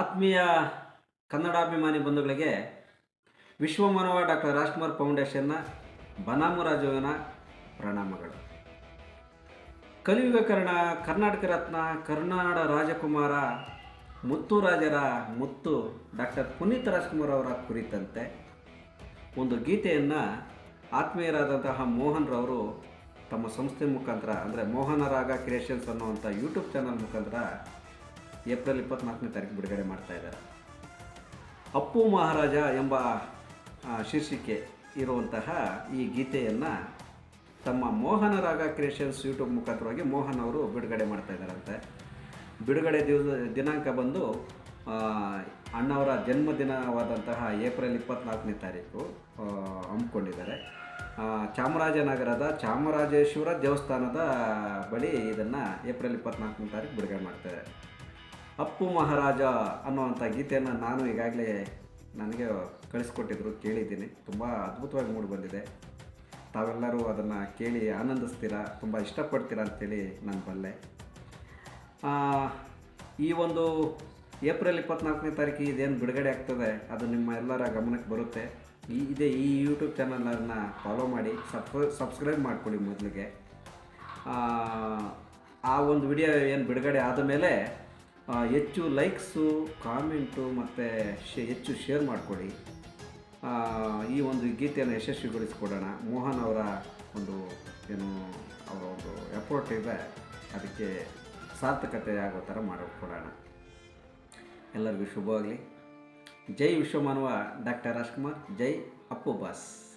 ಆತ್ಮೀಯ ಕನ್ನಡಾಭಿಮಾನಿ ಬಂಧುಗಳಿಗೆ ವಿಶ್ವಮಾನವ ಡಾಕ್ಟರ್ ರಾಜ್ಕುಮಾರ್ ಫೌಂಡೇಶನ್ನ ಬನಾಮು ಪ್ರಣಾಮಗಳು. ಕಲಿಯುಗ ಕರ್ಣ ಕರ್ನಾಟಕ ರತ್ನ, ಕರ್ನಾಡ ರಾಜಕುಮಾರ, ಮುತ್ತು ರಾಜರ ಮುತ್ತು ಡಾಕ್ಟರ್ ಪುನೀತ್ ರಾಜ್ಕುಮಾರ್ ಅವರ ಕುರಿತಂತೆ ಒಂದು ಗೀತೆಯನ್ನು ಆತ್ಮೀಯರಾದಂತಹ ಮೋಹನ್ ರವರು ತಮ್ಮ ಸಂಸ್ಥೆ ಮುಖಾಂತರ, ಅಂದರೆ ಮೋಹನ ರಾಗ ಕ್ರಿಯೇಷನ್ಸ್ ಅನ್ನುವಂಥ ಯೂಟ್ಯೂಬ್ ಚಾನಲ್ ಮುಖಾಂತರ ಏಪ್ರಿಲ್ ಇಪ್ಪತ್ನಾಲ್ಕನೇ ತಾರೀಕು ಬಿಡುಗಡೆ ಮಾಡ್ತಾ ಇದ್ದಾರೆ. ಅಪ್ಪು ಮಹಾರಾಜ ಎಂಬ ಶೀರ್ಷಿಕೆ ಇರುವಂತಹ ಈ ಗೀತೆಯನ್ನು ತಮ್ಮ ಮೋಹನ ರಾಗ ಕ್ರಿಯೇಷನ್ಸ್ ಯೂಟ್ಯೂಬ್ ಮುಖಾಂತರವಾಗಿ ಮೋಹನ್ ಅವರು ಬಿಡುಗಡೆ ಮಾಡ್ತಾ ಇದ್ದಾರಂತೆ. ಬಿಡುಗಡೆ ದಿವಸ, ದಿನಾಂಕ ಬಂದು ಅಣ್ಣವರ ಜನ್ಮದಿನವಾದಂತಹ ಏಪ್ರಿಲ್ ಇಪ್ಪತ್ನಾಲ್ಕನೇ ತಾರೀಕು ಹಮ್ಮಿಕೊಂಡಿದ್ದಾರೆ. ಚಾಮರಾಜನಗರದ ಚಾಮರಾಜೇಶ್ವರ ದೇವಸ್ಥಾನದ ಬಳಿ ಇದನ್ನು ಏಪ್ರಿಲ್ ಇಪ್ಪತ್ನಾಲ್ಕನೇ ತಾರೀಕು ಬಿಡುಗಡೆ ಮಾಡ್ತಾರೆ ಅಪ್ಪು ಮಹಾರಾಜ ಅನ್ನುವಂಥ ಗೀತೆಯನ್ನು ನಾನು ಈಗಾಗಲೇ ನನಗೆ ಕಳಿಸ್ಕೊಟ್ಟಿದ್ರು ಕೇಳಿದ್ದೀನಿ. ತುಂಬ ಅದ್ಭುತವಾಗಿ ಮೂಡಿ ಬಂದಿದೆ. ತಾವೆಲ್ಲರೂ ಅದನ್ನು ಕೇಳಿ ಆನಂದಿಸ್ತೀರಾ? ತುಂಬ ಇಷ್ಟಪಡ್ತೀರಾ ಅಂತೇಳಿ ನಾನು ಬಲ್ಲೆ. ಈ ಒಂದು ಏಪ್ರಿಲ್ ಇಪ್ಪತ್ನಾಲ್ಕನೇ ತಾರೀಕು ಇದೇನು ಬಿಡುಗಡೆ ಆಗ್ತದೆ ಅದು ನಿಮ್ಮ ಎಲ್ಲರ ಗಮನಕ್ಕೆ ಬರುತ್ತೆ. ಈ ಇದೇ ಈ ಯೂಟ್ಯೂಬ್ ಚಾನಲನ್ನು ಫಾಲೋ ಮಾಡಿ ಸಬ್ಸ್ಕ್ರೈ ಸಬ್ಸ್ಕ್ರೈಬ್ ಮಾಡ್ಕೊಳ್ಳಿ ಮೊದಲಿಗೆ. ಆ, ಒಂದು ವಿಡಿಯೋ ಏನು ಬಿಡುಗಡೆ ಆದ ಮೇಲೆ ಹೆಚ್ಚು ಲೈಕ್ಸು, ಕಾಮೆಂಟು ಮತ್ತು ಶೇ ಹೆಚ್ಚು ಶೇರ್ ಮಾಡಿಕೊಡಿ. ಈ ಒಂದು ಗೀತೆಯನ್ನು ಯಶಸ್ವಿಗೊಳಿಸ್ಕೊಡೋಣ. ಮೋಹನ್ ಅವರ ಒಂದು ಏನು, ಅವರ ಒಂದು ಎಫರ್ಟ್ ಇದೆ. ಅದಕ್ಕೆ ಸಾರ್ಥಕತೆ ಆಗೋ ಥರ ಮಾಡಿಕೊಡೋಣ. ಎಲ್ಲರಿಗೂ ಶುಭವಾಗಲಿ. ಜೈ ವಿಶ್ವಮಾನವ ಡಾಕ್ಟರ್ ರಾಜ್ಕುಮಾರ್. ಜೈ ಅಪ್ಪು ಬಾಸ್.